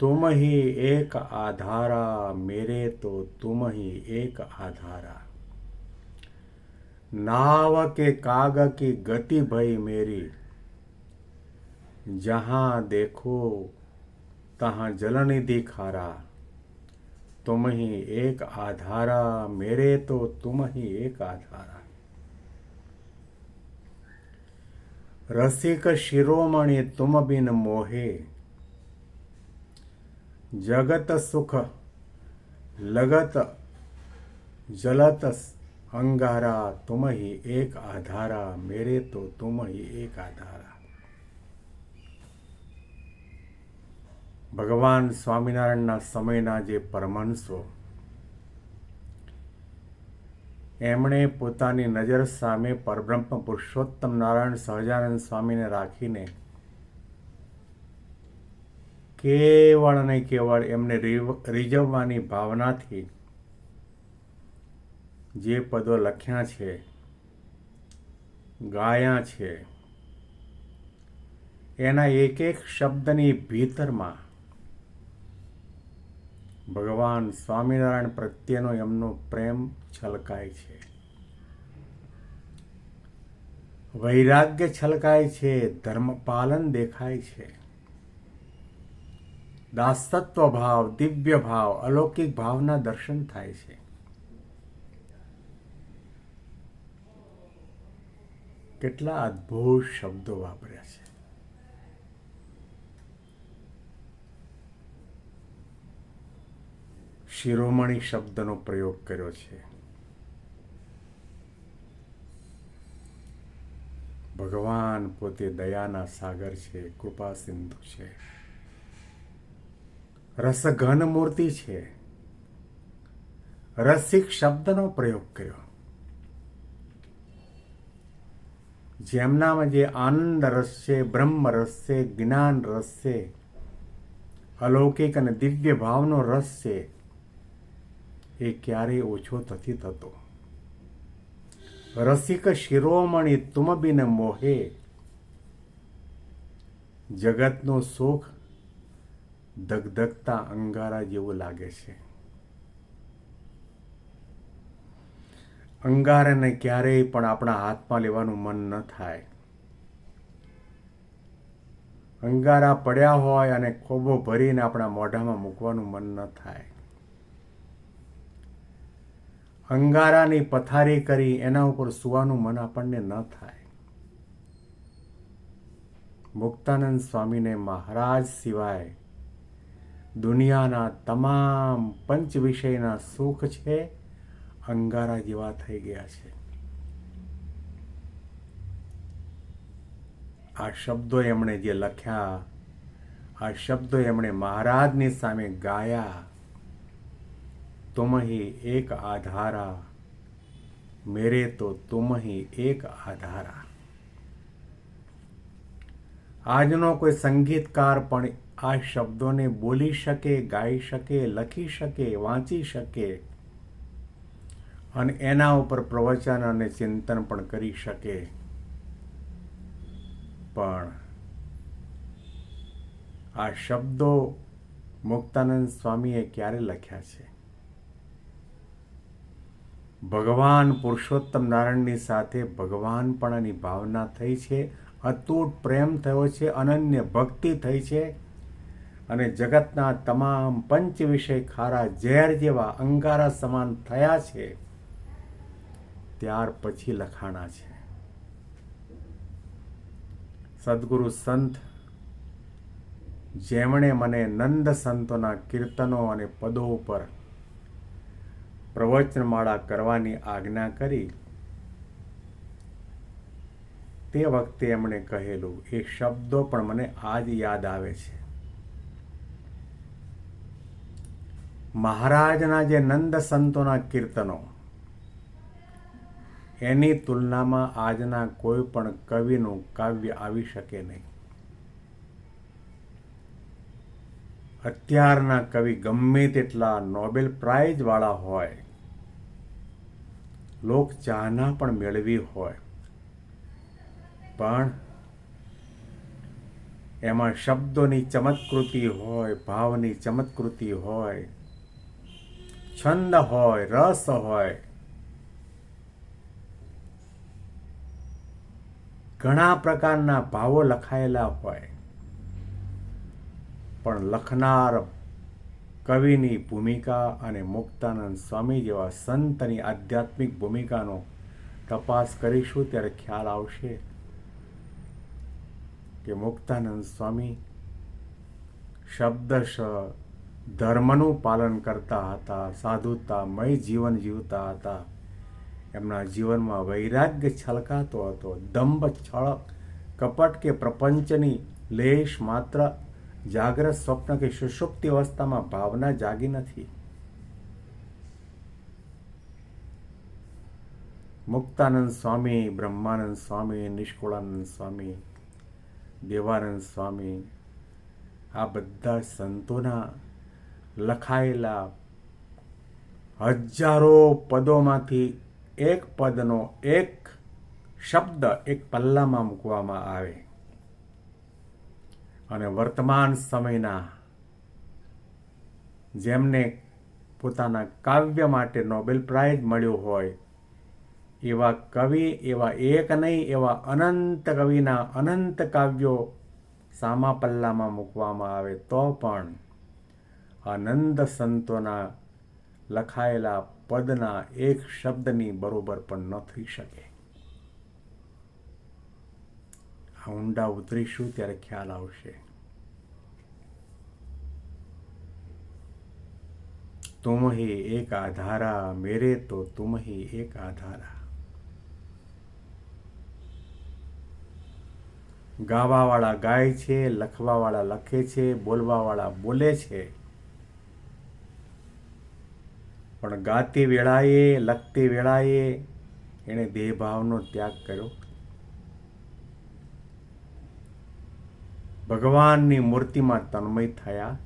तुम ही एक आधारा, मेरे तो तुम ही एक आधारा। नाव के काग की गति भई मेरी, जहाँ देखो तहाँ जलनिधि खारा। तुम ही एक आधारा, मेरे तो तुम ही एक आधारा। रसिक शिरोमणि तुम बिन मोहे જગત સુખ લગત જલત અંગારા તુમહી એક આધારા મેરે તો તુમહી એક આધારા ભગવાન સ્વામિનારાયણના સમયના જે પરમહંસો એમણે પોતાની નજર સામે પરબ્રહ્મ પુરુષોત્તમ નારાયણ સહજાનંદ સ્વામીને રાખીને કેવળ ને કેવળ એમને રીઝવવાની ભાવનાથી જે પદો લખ્યા છે, ગાયા છે, એના એક એક શબ્દની ભીતરમાં ભગવાન સ્વામિનારાયણ પ્રત્યેનો એમનો પ્રેમ છલકાય છે. વૈરાગ્ય છલકાય છે, ધર્મપાલન દેખાય છે. દાસત્વ ભાવ દિવ્ય ભાવ અલૌકિક ભાવના દર્શન થાય છે. કેટલા અદ્ભુત શબ્દો વાપર્યા છે. શિરોમણી શબ્દનો પ્રયોગ કર્યો છે. ભગવાન પોતે દયાના સાગર છે, કૃપા સિંધુ છે. રસઘન મૂર્તિ છે. રસિક શબ્દનો પ્રયોગ કર્યો. જેમનામાં જે આનંદ રસ છે બ્રહ્મ રસ છે જ્ઞાન રસ છે અલૌકિક અને દિવ્ય ભાવનો રસ છે એ ક્યારેય ઓછો નથી થતો. રસિક શિરોમણી તુમબીને મોહે, જગતનો સુખ ધગધગતા અંગારા જેવું લાગે છે. અંગારાને ક્યારેય પણ આપણા હાથમાં લેવાનું મન ન થાય. અંગારા પડ્યા હોય અને ખોબો ભરીને આપણા મોઢામાં મૂકવાનું મન ન થાય. અંગારાની પથારી કરી એના ઉપર સુવાનું મન આપણને ન થાય. મુક્તાનંદ સ્વામીને મહારાજ સિવાય દુનિયાના તમામ પંચ વિષયના સુખ છે, અંગારા જેવા થઈ ગયા છે. આ શબ્દો એમણે જે લખ્યા, આ શબ્દો એમણે મહારાજની સામે ગાયા, તુમહી એક આધારા, મેરે તો તુમહી એક આધારા. આજનો કોઈ સંગીતકાર પણ આ શબ્દોને બોલી શકે, ગાઈ શકે, લખી શકે, વાંચી શકે અને એના ઉપર પ્રવચન અને ચિંતન પણ કરી શકે. પણ આ શબ્દો મુક્તાનંદ સ્વામીએ ક્યારે લખ્યા છે? ભગવાન પુરુષોત્તમ નારાયણની સાથે ભગવાનપણાની ભાવના થઈ છે, અતૂટ પ્રેમ થયો છે, અનન્ય ભક્તિ થઈ છે અને જગતના તમામ પંચ વિષય ખારા ઝેર જેવા અંગારા સમાન થયા છે, ત્યાર પછી લખાણા છે. સદગુરુ સંત, જેમણે મને નંદ સંતોના કીર્તનો અને પદો ઉપર પ્રવચનમાળા કરવાની આજ્ઞા કરી, તે વખતે એમણે કહેલું એ શબ્દો પણ મને આજ યાદ આવે છે. મહારાજના જે નંદ સંતોના કીર્તનો, એની તુલનામાં આજના કોઈ પણ કવિનું કાવ્ય આવી શકે નહીં. અત્યારના કવિ ગમે તેટલા નોબેલ પ્રાઇઝવાળા હોય, લોક ચાહના પણ મેળવી હોય, પણ એમાં શબ્દોની ચમત્કૃતિ હોય, ભાવની ચમત્કૃતિ હોય છંદ હોય રસ હોય ઘણા પ્રકારના ભાવો લખાયેલા હોય પણ લખનાર કવિની ભૂમિકા અને મુક્તાનંદ સ્વામી જેવા સંતની આધ્યાત્મિક ભૂમિકાનો તપાસ કરીશું ત્યારે ખ્યાલ આવશે કે મુક્તાનંદ સ્વામી શબ્દશ ધર્મનું પાલન કરતા હતા, સાધુતામય જીવન જીવતા હતા. એમના જીવનમાં વૈરાગ્ય છલકાતો હતો. દંભ છળ કપટ કે પ્રપંચની લેશ માત્ર જાગ્રત સ્વપ્ન કે સુષુપ્તિ અવસ્થામાં ભાવના જાગી નથી. મુક્તાનંદ સ્વામી, બ્રહ્માનંદ સ્વામી, નિષ્કુળાનંદ સ્વામી, દેવાનંદ સ્વામી આ બધા સંતોના લખાયેલા હજારો પદોમાંથી એક પદનો એક શબ્દ એક પલ્લામાં મૂકવામાં આવે. અને વર્તમાન સમયના જેમને પોતાના કાવ્ય માટે નોબેલ પ્રાઇઝ મળ્યો હોય, એવા કવિ, એવા એક નહીં, એવા અનંત કવિના અનંત કાવ્યો સામા પલ્લામાં મૂકવામાં આવે તો પણ આનંદ સંતોના લખાયેલા પદના એક શબ્દની બરોબર પણ ન થઈ શકે. આ ઊંડા ઉતરીશું ત્યારે ખ્યાલ આવશે. તુમ હી એક આધારા, મેરે તો તુમ હી એક આધારા. ગાવાવાળા ગાય છે, લખવાવાળા લખે છે, બોલવાવાળા બોલે છે. પણ ગાતી વેળાએ, લખતી વેળાએ એણે દેહભાવનો ત્યાગ કર્યો. ભગવાનની મૂર્તિમાં તન્મય થયા.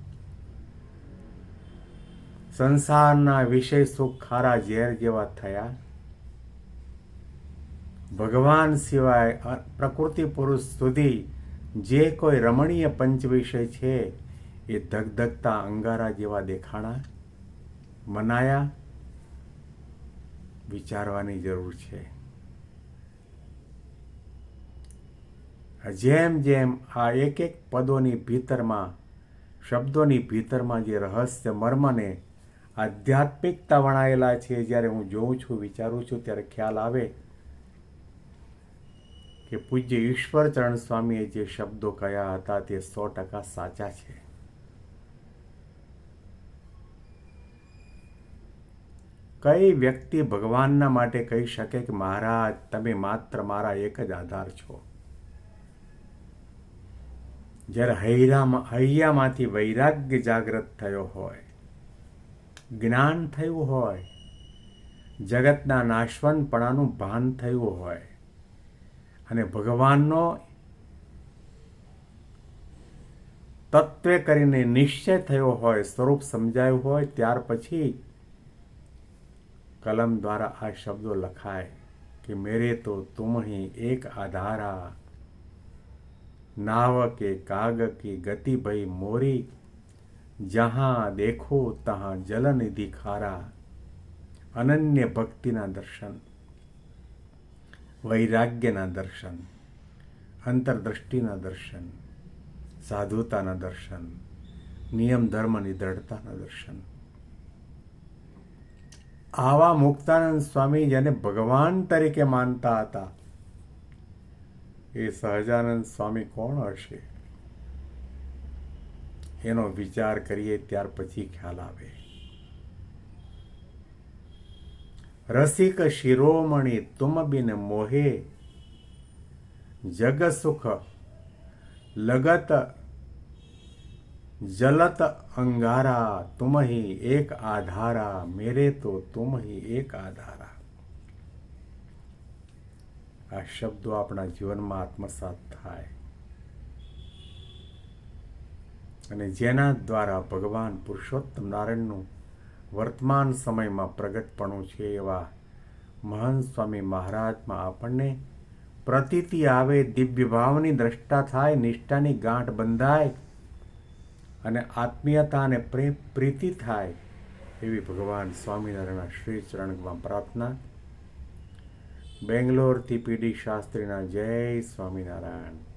સંસારના વિષય સુખ ખારા ઝેર જેવા થયા. ભગવાન સિવાય પ્રકૃતિ પુરુષ સુધી જે કોઈ રમણીય પંચ વિષય છે એ ધગધગતા અંગારા જેવા દેખાણા. મનાયા વિચારવાની જરૂર છે. જેમ જેમ આ એક એક પદોની ભીતરમાં, શબ્દોની ભીતરમાં જે રહસ્ય મર્મને આધ્યાત્મિકતા વણાયેલા છે જ્યારે હું જોઉં છું, વિચારું છું, ત્યારે ખ્યાલ આવે કે પૂજ્ય ઈશ્વરચરણ સ્વામીએ જે શબ્દો કયા હતા તે સો ટકા સાચા છે. કઈ વ્યક્તિ ભગવાનના માટે કહી શકે કે મહારાજ, તમે માત્ર મારા એક જ આધાર છો? જ્યારે હૈરામાં, હૈયામાંથી વૈરાગ્ય જાગૃત થયો હોય, જ્ઞાન થયું હોય, જગતના નાશવંતપણાનું ભાન થયું હોય, અને ભગવાનનો તત્વે કરીને નિશ્ચય થયો હોય, સ્વરૂપ સમજાયું હોય, ત્યાર પછી કલમ દ્વારા આ શબ્દો લખાય કે મેરે તો તુમ હી એક આધારા નાવ કે કાગ કી ગતિ ભઈ મોરી જહાં દેખો તહાં જલનિધિ ખારા અનન્ય ભક્તિના દર્શન વૈરાગ્યના દર્શન અંતરદ્રષ્ટિના દર્શન સાધુતાના દર્શન નિયમ ધર્મની દ્રઢતાના દર્શન આવા મુક્તાનંદ સ્વામી જેને ભગવાન તરીકે માનતા હતા. એ સહજાનંદ સ્વામી કોણ હશે? એનો વિચાર કરીએ ત્યાર પછી ખ્યાલ આવે. રસિક શિરોમણી તુમ બિન મોહે જગ સુખ લગત જલત અંગારા तुम ही એક આધારા મેરે તો तुम ही એક આધારા આ શબ્દો આપણા જીવનમાં આત્મસાત થાય અને જેના દ્વારા ભગવાન પુરુષોત્તમ નારાયણનું વર્તમાન સમયમાં પ્રગટપણું છે એવા મહાન સ્વામી મહારાજમાં આપણને પ્રતીતિ આવે દિવ્ય ભાવની દ્રષ્ટા થાય નિષ્ઠાની ગાંઠ બંધાય અને આત્મીયતા અને પ્રેમ પ્રીતિ થાય એવી ભગવાન સ્વામિનારાયણના શ્રી ચરણમાં પ્રાર્થના. બેંગ્લોરથી પીડી શાસ્ત્રીના જય સ્વામિનારાયણ.